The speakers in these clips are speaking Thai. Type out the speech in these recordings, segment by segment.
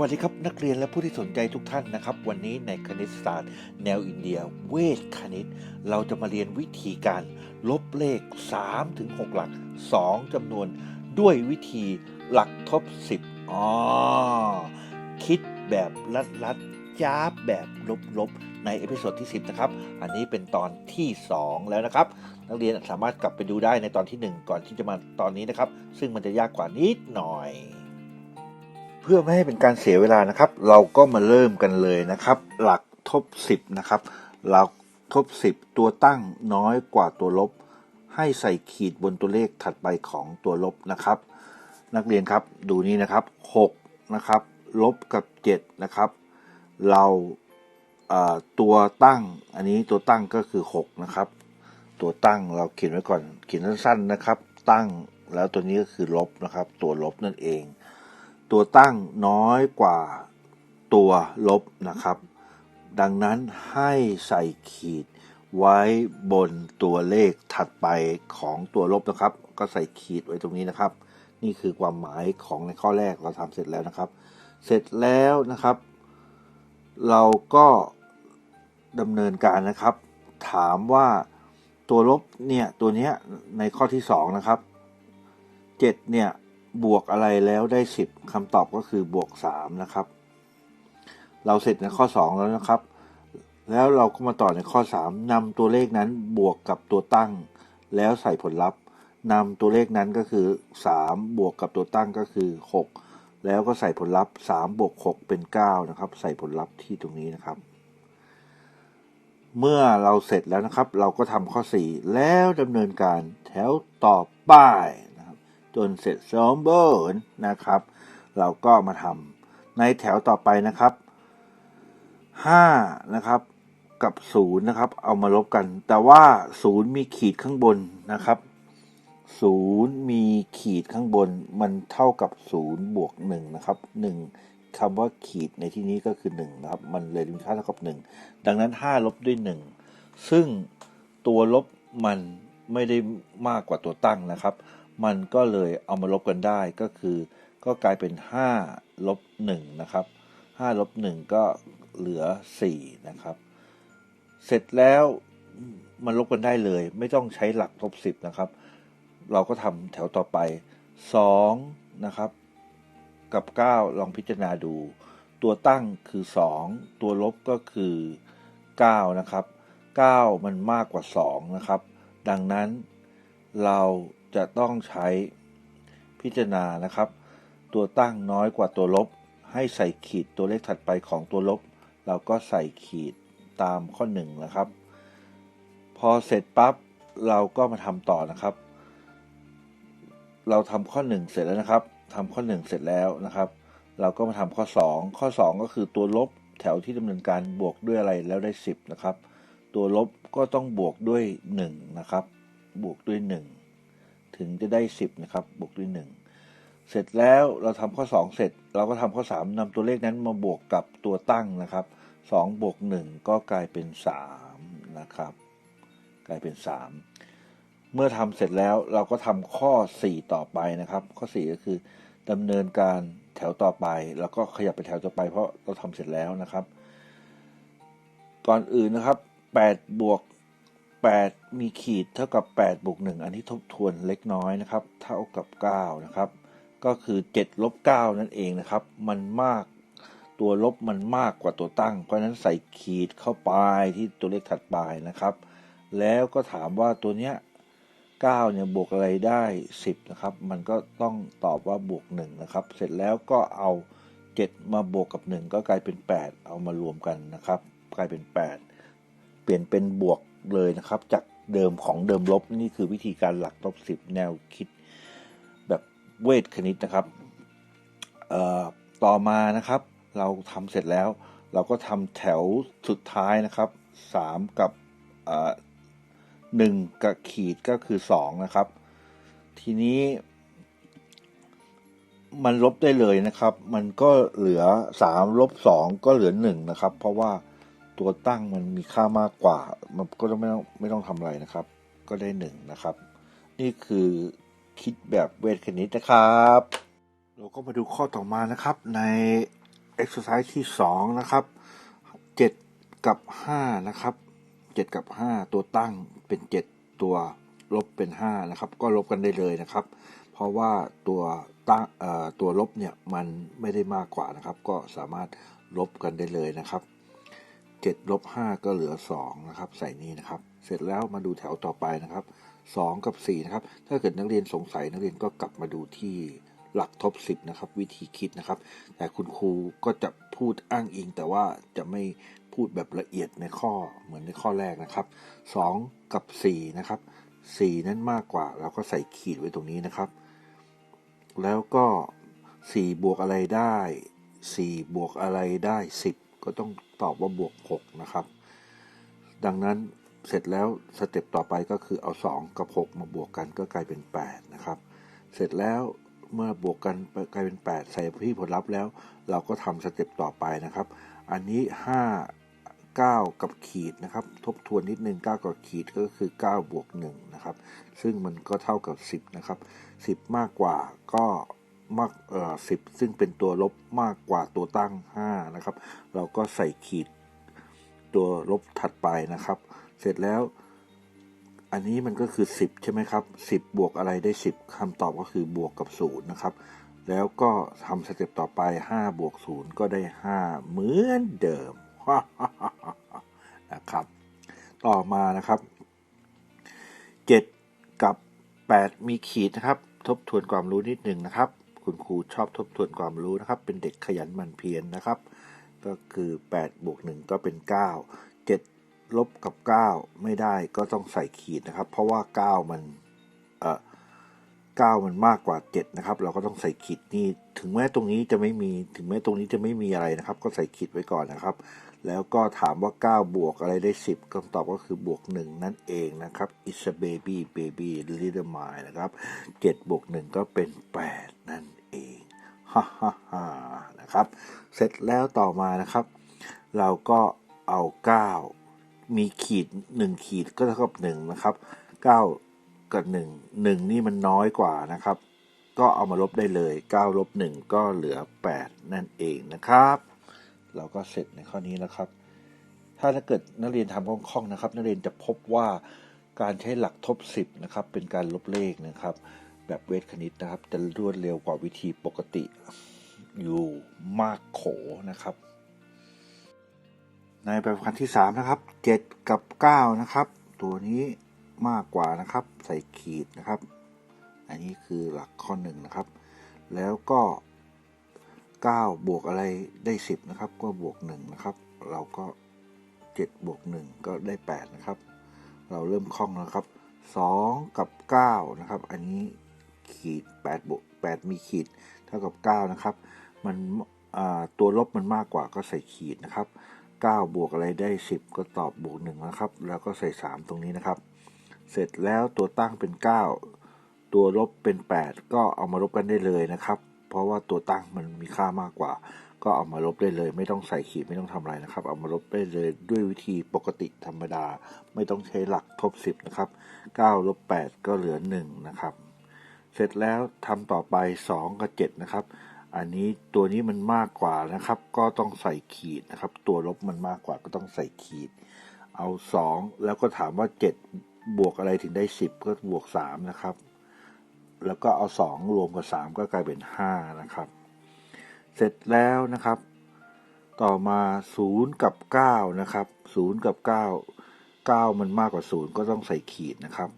วัสดีครับนักเรียนและผู้ที่สนใจทุกท่านนะครับ วันนี้ในคณิตศาสตร์ แนวอินเดีย เวทคณิต เราจะมาเรียนวิธีการ ลบเลข 3 ถึง 6 หลัก 2จำนวน ด้วยวิธีหลักทบ 10อ๋อคิดแบบลัดลัดๆย้าบแบบลบลบๆ ในเอพิโซดที่ 10 นะครับ อันนี้เป็นตอนที่ 2 แล้วนะครับ นักเรียนสามารถกลับไปดูได้ในตอนที่ 1 ก่อนที่จะมาตอนนี้นะครับ ซึ่งมันจะยากกว่านิดหน่อย พื่อไม่ให้เป็นการเสียเวลานะครับ เราก็มาเริ่มกันเลยนะครับ หลักทบ 10 นะครับ หลักทบ 10 ตัวตั้งน้อยกว่าตัวลบ ให้ใส่ขีดบนตัวเลขถัดไปของตัวลบนะครับ นักเรียนครับดูนี่นะครับ6นะครับลบกับ7นะครับ เราตัวตั้งอันนี้ตัวตั้งก็คือ6นะครับ ตัวตั้งเราเขียนไว้ก่อนเขียนสั้นๆนะครับ ตั้งแล้วตัวนี้ก็คือลบนะครับ ตัวลบนั่นเอง ตัวตั้งน้อยกว่าตัวลบนะครับ ดังนั้นให้ใส่ขีดไว้บนตัวเลขถัดไปของตัวลบนะครับ ก็ใส่ขีดไว้ตรงนี้นะครับ นี่คือความหมายของในข้อแรกเราทำเสร็จแล้วนะครับ เสร็จแล้วนะครับ เราก็ดำเนินการนะครับ ถามว่าตัวลบเนี่ยตัวเนี้ยในข้อที่สองนะครับเจ็ดเนี่ย บวกอะไรแล้วได้สิบคำตอบก็คือบวกสามนะครับ เราเสร็จในข้อสองแล้วนะครับ แล้วเราก็มาต่อในข้อสามนำตัวเลขนั้นบวกกับตัวตั้ง แล้วใส่ผลลัพธ์นำตัวเลขนั้นก็คือสามบวกกับตัวตั้งก็คือหกแล้วก็ใส่ผลลัพธ์สามบวกหกเป็นเก้านะครับ ใส่ผลลัพธ์ที่ตรงนี้นะครับ เมื่อเราเสร็จแล้วนะครับ เราก็ทำข้อ 4 แล้วดำเนินการแถวต่อไป จนเสร็จสมบูรณ์นะครับ เราก็มาทำในแถวต่อไปนะครับ5นะครับกับ0นะครับ เอามาลบกัน แต่ว่า 0 มีขีดข้างบนนะครับ0มีขีดข้างบน มันเท่ากับ0บวก1นะครับ1คำว่าขีดในที่นี้ก็คือ1นะครับ มันเลยมีค่าเท่ากับ 1 ดังนั้น 5 ลบด้วย 1 ซึ่งตัวลบมันไม่ได้มากกว่าตัวตั้งนะครับ มันก็เลยเอามาลบกันได้ก็คือ ก็กลายเป็น5ลบ1นะครับ5ลบ1ก็เหลือ4นะครับ เสร็จแล้วมันลบกันได้เลย ไม่ต้องใช้หลักทบ10นะครับ เราก็ทำแถวต่อไป2นะครับ กับ 9 ลองพิจารณาดู ตัวตั้งคือ 2 ตัวลบก็คือ 9 นะครับ 9 มันมากกว่า 2 นะครับ ดังนั้นเรา จะต้องใช้พิจารณานะครับ ตัวตั้งน้อยกว่าตัวลบ ให้ใส่ขีดตัวเลขถัดไปของตัวลบ เราก็ใส่ขีดตามข้อ1นะครับ พอเสร็จปั๊บเราก็มาทำต่อนะครับ เราทำข้อ 1 เสร็จแล้วนะครับทำข้อ 1 เสร็จแล้วนะครับ เราก็มาทำข้อ 2 ข้อ 2 ก็คือตัวลบแถวที่ดำเนินการบวกด้วยอะไรแล้วได้ 10 นะครับ ตัวลบก็ต้องบวกด้วย 1 นะครับ บวกด้วย 1 ถึงจะได้ 10 นะครับ บวกด้วย 1 เสร็จแล้วเราทำข้อ 2 เสร็จ เราก็ทำข้อ 3นำตัวเลขนั้นมาบวกกับตัวตั้งนะครับ 2 บวก 1 ก็กลายเป็น 3 นะครับ กลายเป็น 3 เมื่อทำเสร็จแล้วเราก็ทำข้อ 4 ต่อไปนะครับ ข้อ 4 ก็คือดำเนินการแถวต่อไปแล้วก็ขยับไปแถวต่อไปเพราะเราทำเสร็จแล้วนะครับ ก่อนอื่นนะครับ8บวก 8 มีขีดเท่ากับ8บวก1อันนี้ทบทวนเล็กน้อยนะครับ เท่ากับ 9 นะครับ ก็คือ7ลบ9นั่นเองนะครับ มันมากตัวลบมันมากกว่าตัวตั้ง เพราะนั้นใส่ขีดเข้าไปที่ตัวเลขถัดไปนะครับ แล้วก็ถามว่าตัวเนี้ย9เนี่ยบวกอะไรได้ 10 นะครับ มันก็ต้องตอบว่าบวก1นะครับ เสร็จแล้วก็เอา 7 มาบวกกับ 1 ก็กลายเป็น 8 เอามารวมกันนะครับ กลายเป็น 8 เปลี่ยนเป็นบวก เลยนะครับ จากเดิมของเดิมลบนี่คือวิธีการหลักลบ10แนวคิดแบบเวทคณิตนะครับต่อมานะครับ เราทำเสร็จแล้ว เราก็ทำแถวสุดท้ายนะครับ 3 กับหนึ่งกับขีดก็คือสองนะครับ ทีนี้มันลบได้เลยนะครับ มันก็เหลือสามลบสองก็เหลือหนึ่งนะครับ เพราะว่า ตัวตั้งมันมีค่ามากกว่า มันก็ไม่ต้องไม่ต้องทำอะไรนะครับ ก็ได้หนึ่งนะครับ นี่คือคิดแบบเวทคณิตนะครับ เราก็มาดูข้อต่อมานะครับใน exercise ที่ 2 นะครับ 7 กับ 5 นะครับ 7 กับ 5 ตัวตั้งเป็น 7 ตัวลบเป็น 5 นะครับ ก็ลบกันได้เลยนะครับ เพราะว่าตัวตั้งเอ่อตัวลบเนี่ยมันไม่ได้มากกว่านะครับ ก็สามารถลบกันได้เลยนะครับ 7ลบ5ก็เหลือ 2 นะครับ ใส่นี้นะครับ เสร็จแล้วมาดูแถวต่อไปนะครับ 2 กับ 4 นะครับ ถ้าเกิดนักเรียนสงสัยนักเรียนก็กลับมาดูที่หลักทบ 10 นะครับ วิธีคิดนะครับ แต่คุณครูก็จะพูดอ้างอิง แต่ว่าจะไม่พูดแบบละเอียดในข้อเหมือนในข้อแรกนะครับ 2 กับ 4 นะครับ 4 นั้นมากกว่า เราก็ใส่ขีดไว้ตรงนี้นะครับ แล้วก็ 4 บวกอะไรได้ 4 บวกอะไรได้ 10 ก็ต้อง ตอบว่าบวก 6 นะครับ ดังนั้นเสร็จแล้วสเต็ปต่อไปก็คือเอา 2 กับ 6 มาบวกกันก็กลายเป็น 8 นะครับ เสร็จแล้วเมื่อบวกกันกลายเป็น 8 ใส่ที่ผลลัพธ์แล้ว เราก็ทำสเต็ปต่อไปนะครับ อันนี้ 5 9 กับขีดนะครับ ทบทวนนิดนึง 9 กับขีดก็คือ9บวก1นะครับ ซึ่งมันก็เท่ากับ 10 นะครับ 10 มากกว่าก็ มากเอ่อ10ซึ่งเป็นตัวลบมากกว่าตัวตั้ง 5 นะครับ เราก็ใส่ขีดตัวลบถัดไปนะครับ เสร็จแล้ว อันนี้มันก็คือ 10 ใช่ไหมครับ 10 บวกอะไรได้ 10คำตอบก็คือบวกกับ0นะครับ แล้วก็ทำสเต็ปต่อไป 5 บวก 0 ก็ได้ 5 เหมือนเดิมนะครับ ต่อมานะครับ 7 กับ 8 มีขีดนะครับ ทบทวนความรู้นิดหนึ่งนะครับ คุณครูชอบทบทวนความรู้นะครับ เป็นเด็กขยันหมั่นเพียรนนะครับ ก็คือ8บวก1ก็เป็น 9 7 ลบกับ 9 ไม่ได้ก็ต้องใส่ขีดนะครับ เพราะว่า 9 มันเอ่อ9มันมากกว่า 7 นะครับ เราก็ต้องใส่ขีดนี่ถึงแม้ตรงนี้จะไม่มีถึงแม้ตรงนี้จะไม่มีอะไรนะครับ ก็ใส่ขีดไว้ก่อนนะครับ แล้วก็ถามว่า 9 บวกอะไรได้ 10คำตอบก็คือบวก 1 นั่นเองนะครับ it's a baby baby little mine นะครับ 7 บวก 1 ก็เป็น 8 นั่น ฮ่าฮ่าฮ่านะครับ เสร็จแล้วต่อมานะครับ เราก็เอา 9 มีขีด 1 ขีดก็เท่ากับ1นะครับ 9 กับ 1 1 นี่มันน้อยกว่านะครับ ก็เอามาลบได้เลย 9 ลบ 1 ก็เหลือ 8 นั่นเองนะครับ เราก็เสร็จในข้อนี้แล้วครับ ถ้าถ้าเกิดนักเรียนทำคล่องๆนะครับ นักเรียนจะพบว่าการใช้หลักทบ 10 นะครับ เป็นการลบเลขนะครับ แบบเวทคณิตนะครับ จะรวดเร็วกว่าวิธีปกติอยู่มากโขนะครับ ในแบบฝึกหัดที่ 3 นะครับ 7 กับ 9 นะครับ ตัวนี้มากกว่านะครับ ใส่ขีดนะครับ อันนี้คือหลักข้อ1นะครับ แล้วก็ 9 บวกอะไรได้ 10 นะครับ ก็บวก 1 นะครับ เราก็ 7 บวก 1 ก็ได้ 8 นะครับ เราเริ่มคล่องแล้วครับ 2 กับ 9 นะครับ อันนี้ ขีด8บวก8มีขีดเท่ากับ 9 นะครับ มันตัวลบมันมากกว่าก็ใส่ขีดนะครับ 9 บวกอะไรได้ 10 ก็ตอบบวก1นะครับ แล้วก็ใส่ 3 ตรงนี้นะครับ เสร็จแล้วตัวตั้งเป็น 9 ตัวลบเป็น 8 ก็เอามาลบกันได้เลยนะครับ เพราะว่าตัวตั้งมันมีค่ามากกว่า ก็เอามาลบได้เลย ไม่ต้องใส่ขีดไม่ต้องทำอะไรนะครับ เอามาลบได้เลยด้วยวิธีปกติธรรมดา ไม่ต้องใช้หลักทบ 10 นะครับ 9 ลบ 8 ก็เหลือ 1 นะครับ เสร็จแล้วทำต่อไป 2 กับ 7 นะครับ อันนี้ตัวนี้มันมากกว่านะครับ ก็ต้องใส่ขีดนะครับ ตัวลบมันมากกว่าก็ต้องใส่ขีด เอา 2 แล้วก็ถามว่า 7 บวกอะไรถึงได้ 10 ก็บวก 3 นะครับ แล้วก็เอา 2 รวมกับ 3 ก็กลายเป็น 5 นะครับ เสร็จแล้วนะครับ ต่อมา 0 กับ 9 นะครับ 0 กับ 9 9 มันมากกว่า 0 ก็ต้องใส่ขีดนะครับ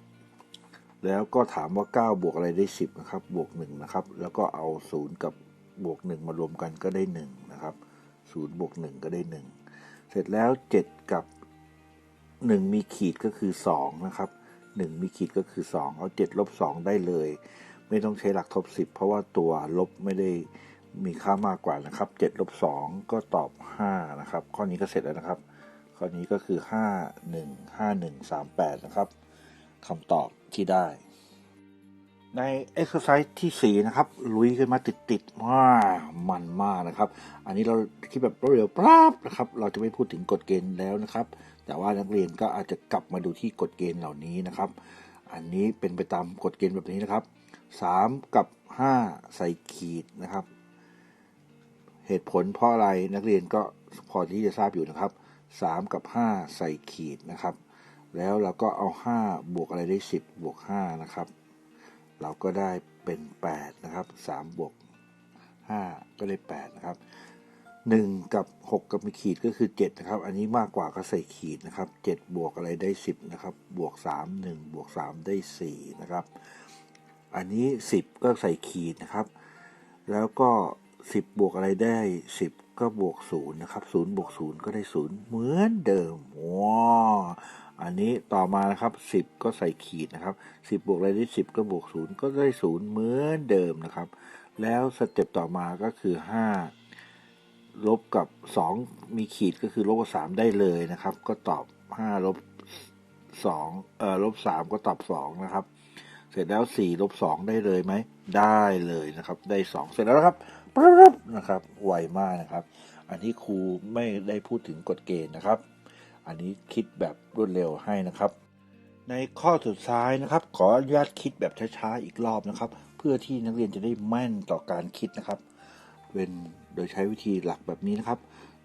แล้วก็ถามว่า 9 บวกอะไรได้ 10นะครับบวก1นะครับแล้วก็เอา 0 กับบวก 1 มารวมกันก็ได้1นะครับ0บวก1ก็ได้ 1 เสร็จแล้ว 7 กับ 1 มีขีดก็คือ2นะครับ1 มีขีดก็คือ 2 เอา 7 ลบ 2 ได้เลย ไม่ต้องใช้หลักทบ 10 เพราะว่าตัวลบไม่ได้มีค่ามากกว่านะครับ7ลบ2ก็ตอบ 5 นะครับ ข้อนี้ก็เสร็จแล้วนะครับ ข้อนี้ก็คือ 5 1 5 1 3 8 นะครับ คำตอบที่ได้ ใน exercise ที่ 4 นะครับ ลุยกันมาติดๆว้ามันมากนะครับ อันนี้เราคิดแบบรวดเร็วปราบนะครับ เราจะไม่พูดถึงกฎเกณฑ์แล้วนะครับ แต่ว่านักเรียนก็อาจจะกลับมาดูที่กฎเกณฑ์เหล่านี้นะครับ อันนี้เป็นไปตามกฎเกณฑ์แบบนี้นะครับ 3 กับ 5 ใส่ขีดนะครับ เหตุผลเพราะอะไรนักเรียนก็พอที่จะทราบอยู่นะครับ 3 กับ 5 ใส่ขีดนะครับ แล้วเราก็เอา 5 บวกอะไรได้ 10 บวก 5 นะครับ เราก็ได้เป็น 8 นะครับ 3 บวก 5 ก็ได้ 8 นะครับ 1 กับ 6 กับมีขีดก็คือ 7 นะครับ อันนี้มากกว่าก็ใส่ขีดนะครับ 7 บวกอะไรได้ 10 นะครับ บวก 3 1 บวก 3 ได้ 4 นะครับ อันนี้ 10 ก็ใส่ขีดนะครับ แล้วก็ 10 บวกอะไรได้ 10 ก็บวก 0 นะครับ 0 บวก 0 ก็ได้ 0 เหมือนเดิมว้าว อันนี้ต่อมานะครับ 10 ก็ใส่ขีดนะครับ 10 บวกอะไรได้ 10 ก็บวก 0 ก็ได้ 0 เหมือนเดิมนะครับ แล้วสเต็ปต่อมาก็คือ 5 ลบกับ 2 มีขีดก็คือลบกับ 3 ได้เลยนะครับ ก็ตอบ 5 ลบ2เอ่อลบ 3 ก็ตอบ 2 นะครับ เสร็จแล้ว 4 ลบ 2 ได้เลยไหม ได้เลยนะครับ ได้ 2 เสร็จแล้วนะครับปั๊บนะครับ ไวมากนะครับ อันนี้ครูไม่ได้พูดถึงกฎเกณฑ์นะครับ อันนี้คิดแบบรวดเร็วให้นะครับ ในข้อสุดท้ายนะครับ ขออนุญาตคิดแบบช้าๆอีกรอบนะครับ เพื่อที่นักเรียนจะได้แม่นต่อการคิดนะครับ เป็นโดยใช้วิธีหลักแบบนี้นะครับ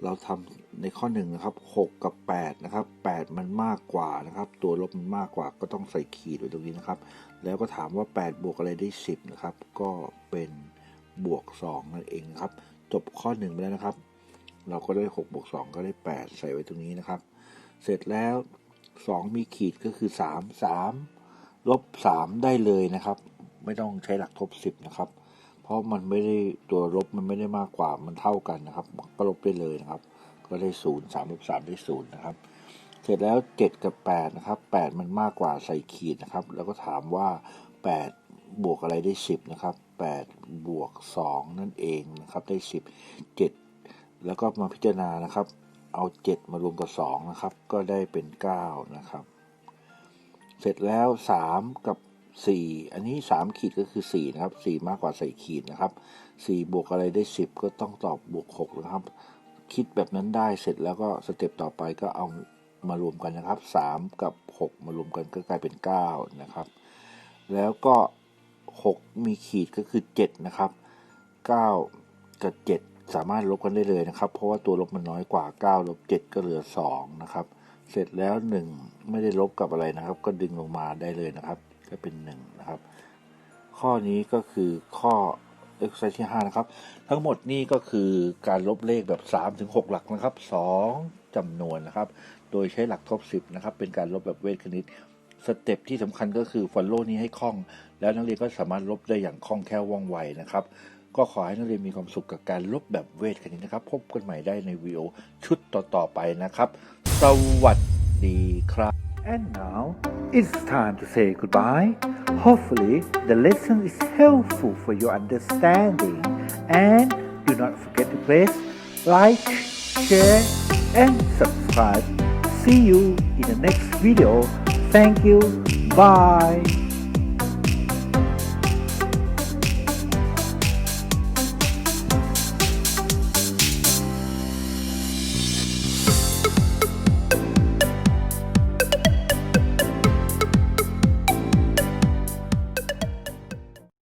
เราทำในข้อหนึ่งนะครับ6กับ8นะครับ8 มันมากกว่านะครับ ตัวลบมันมากกว่าก็ต้องใส่ขีดไว้ตรงนี้นะครับ แล้วก็ถามว่า 8 บวกอะไรได้ 10นะครับ ก็เป็นบวก2นั่นเองนะครับ จบข้อ1ไปแล้วนะครับ เราก็ได้6บวก2ก็ได้ 8 ใส่ไว้ตรงนี้นะครับ เสร็จแล้ว 2 มีขีดก็คือ 3 3 ลบ 3 ได้เลยนะครับ ไม่ต้องใช้หลักทบ 10 นะครับ เพราะมันไม่ได้ตัวลบมันไม่ได้มากกว่ามันเท่ากันนะครับ ก็ลบได้เลยนะครับ ก็ได้ 0 3ลบ3ได้ 0 นะครับ เสร็จแล้ว 7 กับ 8 นะครับ 8 มันมากกว่าใส่ขีดนะครับ แล้วก็ถามว่า 8บวกอะไรได้ 10 นะครับ 8 บวก 2 นั่นเองนะครับ ได้ 10 7 แล้วก็มาพิจารณานะครับ เอา 7 มารวมกับ2นะครับ ก็ได้เป็น 9 นะครับ เสร็จแล้ว 3 กับ 4 อันนี้ 3 ขีดก็คือ 4 นะครับ 4 มากกว่าใส่ขีดนะครับ 4 บวกอะไรได้ 10 ก็ต้องตอบบวก 6 นะครับ คิดแบบนั้นได้เสร็จแล้วก็สเต็ปต่อไปก็เอามารวมกันนะครับ 3 กับ 6 มารวมกันก็กลายเป็น 9 นะครับ แล้วก็ 6 มีขีดก็คือ 7 นะครับ 9 กับ 7 สามารถลบกันได้เลยนะครับ เพราะว่าตัวลบมันน้อยกว่า9ลบ7ก็เหลือ2นะครับ เสร็จแล้ว 1 ไม่ได้ลบกับอะไรนะครับ ก็ดึงลงมาได้เลยนะครับ ก็เป็น1นะครับ ข้อนี้ก็คือข้อ exercise ที่5นะครับ ทั้งหมดนี่ก็คือการลบเลขแบบ3ถึง6หลักนะครับ 2จำนวนนะครับ โดยใช้หลักทบ 10 นะครับ เป็นการลบแบบเวทคณิตสเต็ปที่สำคัญก็คือ follow นี้ให้คล่อง แล้วนักเรียนก็สามารถลบได้อย่างคล่องแคล่วว่องไวนะครับ ก็ขอให้นักเรียนมีความสุขกับการลบแบบเวทคณิตนะครับ พบกันใหม่ได้ในวิดีโอชุดต่อ ๆ ไปนะครับ สวัสดีครับ And now it's time to say goodbye. Hopefully, the lesson is helpful for your understanding. And do not forget to press like, share, and subscribe. See you in the next video. Thank you. Bye.